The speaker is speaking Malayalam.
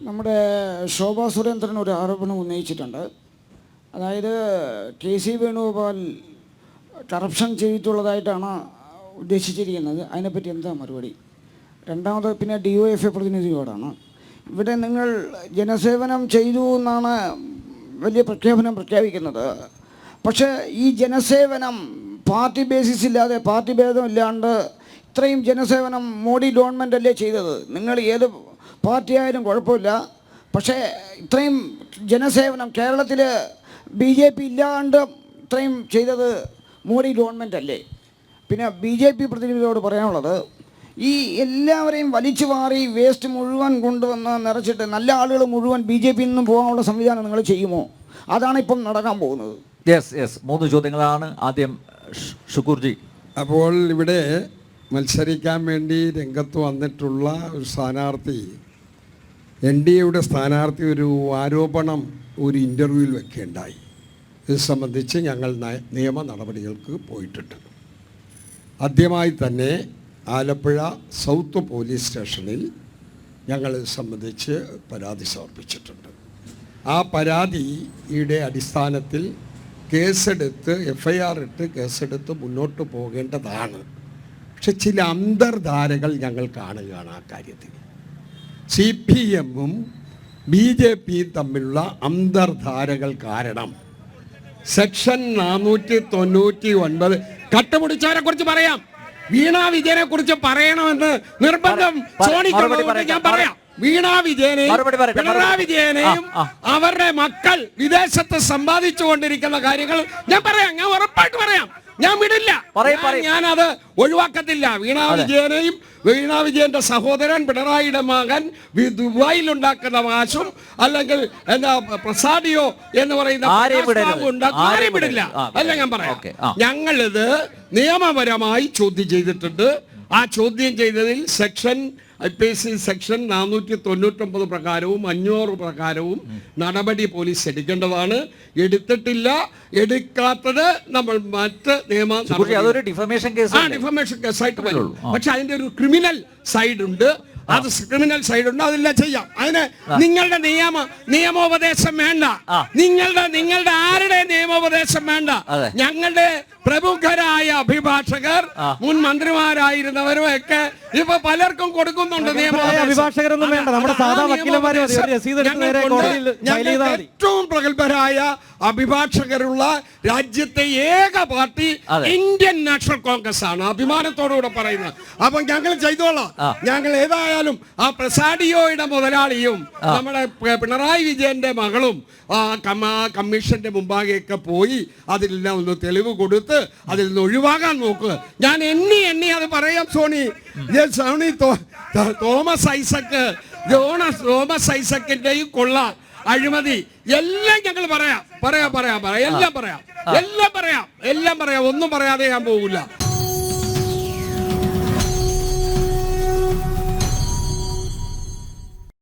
നമ്മുടെ ശോഭാ സുരേന്ദ്രൻ ഒരു ആരോപണം ഉന്നയിച്ചിട്ടുണ്ട്. അതായത് കെ സി വേണുഗോപാൽ കറപ്ഷൻ ചെയ്തിട്ടുള്ളതായിട്ടാണ് ഉദ്ദേശിച്ചിരിക്കുന്നത്. അതിനെപ്പറ്റി എന്താ മറുപടി? രണ്ടാമത് പിന്നെ ഡി ഒ എഫ് എ പ്രതിനിധിയോടാണ് ഇവിടെ നിങ്ങൾ ജനസേവനം ചെയ്തു എന്നാണ് വലിയ പ്രഖ്യാപനം പ്രഖ്യാപിക്കുന്നത്. പക്ഷേ ഈ ജനസേവനം പാർട്ടി ബേസിസ് ഇല്ലാതെ പാർട്ടി ഭേദമില്ലാണ്ട് ഇത്രയും ജനസേവനം മോഡി ഗവൺമെന്റ് അല്ലേ ചെയ്തത്? നിങ്ങൾ ഏത് പാർട്ടി ആയാലും കുഴപ്പമില്ല. പക്ഷേ ഇത്രയും ജനസേവനം കേരളത്തിൽ ബി ജെ പി ഇല്ലാണ്ട് ഇത്രയും ചെയ്തത് മോഡി ഗവൺമെന്റ് അല്ലേ പിന്നെ ബി ജെ പി പ്രതിനിധിയോട് പറയാനുള്ളത് ഈ എല്ലാവരെയും വലിച്ചു മാറി വേസ്റ്റ് മുഴുവൻ കൊണ്ടുവന്ന് നിറച്ചിട്ട് നല്ല ആളുകൾ മുഴുവൻ ബി ജെ പിയിൽ നിന്നും പോകാനുള്ള സംവിധാനം നിങ്ങൾ ചെയ്യുമോ? അതാണ് ഇപ്പം നടക്കാൻ പോകുന്നത്. യെസ് യെസ് മൂന്ന് ചോദ്യങ്ങളാണ്. ആദ്യം ഷുക്കൂർജി. അപ്പോൾ ഇവിടെ മത്സരിക്കാൻ വേണ്ടി രംഗത്ത് വന്നിട്ടുള്ള ഒരു സ്ഥാനാർത്ഥി എൻ ഡി എയുടെ സ്ഥാനാർത്ഥി ഒരു ആരോപണം ഒരു ഇന്റർവ്യൂവിൽ വെക്കുകയുണ്ടായി ഇത് സംബന്ധിച്ച് ഞങ്ങൾ നയ- നിയമ നടപടികൾക്ക് പോയിട്ടുണ്ട്. ആദ്യമായി തന്നെ ആലപ്പുഴ സൗത്ത് പോലീസ് സ്റ്റേഷനിൽ ഞങ്ങൾ സംബന്ധിച്ച് പരാതി സമർപ്പിച്ചിട്ടുണ്ട്. ആ പരാതിയുടെ അടിസ്ഥാനത്തിൽ കേസെടുത്ത് എഫ് ഐ ആർ ഇട്ട് കേസെടുത്ത് മുന്നോട്ട് പോകേണ്ടതാണ്. പക്ഷെ ചില അന്തർധാരകൾ ഞങ്ങൾ കാണുകയാണ് ആ കാര്യത്തിൽ. സി പി എമ്മും ബി ജെ പിയും തമ്മിലുള്ള അന്തർധാരകൾ കാരണം. സെക്ഷൻ നാനൂറ്റി തൊണ്ണൂറ്റി ഒൻപത് കട്ടുപിടിച്ചവരെ കുറിച്ച് പറയാം. വീണ വിജയനെ കുറിച്ച് പറയണമെന്ന് നിർബന്ധം പറയട്ടെ. ഞാൻ പറയാം. വീണ വിജയനെയും പിണറായി വിജയനെയും അവരുടെ മക്കൾ വിദേശത്ത് സമ്പാദിച്ചു കൊണ്ടിരിക്കുന്ന കാര്യങ്ങൾ ഞാൻ പറയാം. ഞാൻ ഉറപ്പായിട്ട് പറയാം. ഞാൻ വിടില്ല. പറയ്, ഞാൻ- അത് ഞാനത് ഒഴിവാക്കത്തില്ല. വീണ വിജയനെയും വീണ വിജയന്റെ സഹോദരൻ പിണറായിയുടെ മകൻ ഉണ്ടാക്കുന്ന കാശും അല്ലെങ്കിൽ എന്താ പ്രസാദിയോ എന്ന് പറയുന്ന ആരെയും വിടില്ല. അല്ല ഞാൻ പറയാം. ഞങ്ങൾ ഇത് ഞങ്ങളിത് നിയമപരമായി ചോദ്യം ചെയ്തിട്ടുണ്ട്. ആ ചോദ്യം ചെയ്തതിൽ section I P C section നാനൂറ്റി തൊണ്ണൂറ്റൊമ്പത് പ്രകാരവും അഞ്ഞൂറ് പ്രകാരവും നടപടി പോലീസ് എടുക്കേണ്ടതാണ്. എടുത്തിട്ടില്ല എടുക്കാത്തത് നമ്മൾ മറ്റ് നിയമ അതൊരു ഡിഫമേഷൻ കേസ് ആ ഡിഫമേഷൻ കേസായിട്ട് വരും. പക്ഷെ അതിന്റെ ഒരു ക്രിമിനൽ സൈഡ് ഉണ്ട്. അത് ക്രിമിനൽ സൈഡ് ഉണ്ട്. അതെല്ലാം ചെയ്യാം. അതിന് നിങ്ങളുടെ നിയമ നിയമോപദേശം വേണ്ട. നിങ്ങളുടെ നിങ്ങളുടെ നിങ്ങളുടെ ആരുടെ നിയമോപദേശം വേണ്ട. ഞങ്ങളുടെ പ്രമുഖരായ അഭിഭാഷകർ മുൻ മന്ത്രിമാരായിരുന്നവരും ഒക്കെ ഇപ്പൊ പലർക്കും കൊടുക്കുന്നുണ്ട് അഭിഭാഷകരൊന്നും വേണ്ട. നമ്മുടെ സാധാ വക്കീലന്മാര്. ഏറ്റവും പ്രഗത്ഭരായ അഭിഭാഷകരുള്ള രാജ്യത്തെ ഏക പാർട്ടി ഇന്ത്യൻ നാഷണൽ കോൺഗ്രസ് ആണ് അഭിമാനത്തോടുകൂടെ പറയുന്നത്. അപ്പൊ ഞങ്ങൾ ചെയ്തോളാം. ഞങ്ങൾ ഏതായാലും ആ പ്രസാഡിയോയുടെ മുതലാളിയും നമ്മുടെ പിണറായി വിജയന്റെ മകളും ആ കമ്മീഷന്റെ ആ മുമ്പാകെയൊക്കെ പോയി അതിലെല്ലാം ഒന്ന് തെളിവ് കൊടുത്ത് അതിൽ നിന്ന് ഒഴിവാകാൻ നോക്കുക ഞാൻ എണ്ണി എണ്ണി അത് പറയാം സോണി. സോണി തോമസ് ഐസക്ക് ജോണസ് തോമസ് ഐസക്കിന്റെയും കൊള്ള അഴിമതി എല്ലാം ഞങ്ങൾ പറയാം. പറയാം പറയാം പറയാം എല്ലാം പറയാം. എല്ലാം പറയാം എല്ലാം പറയാം. ഒന്നും പറയാതെ ഞാൻ പോകില്ല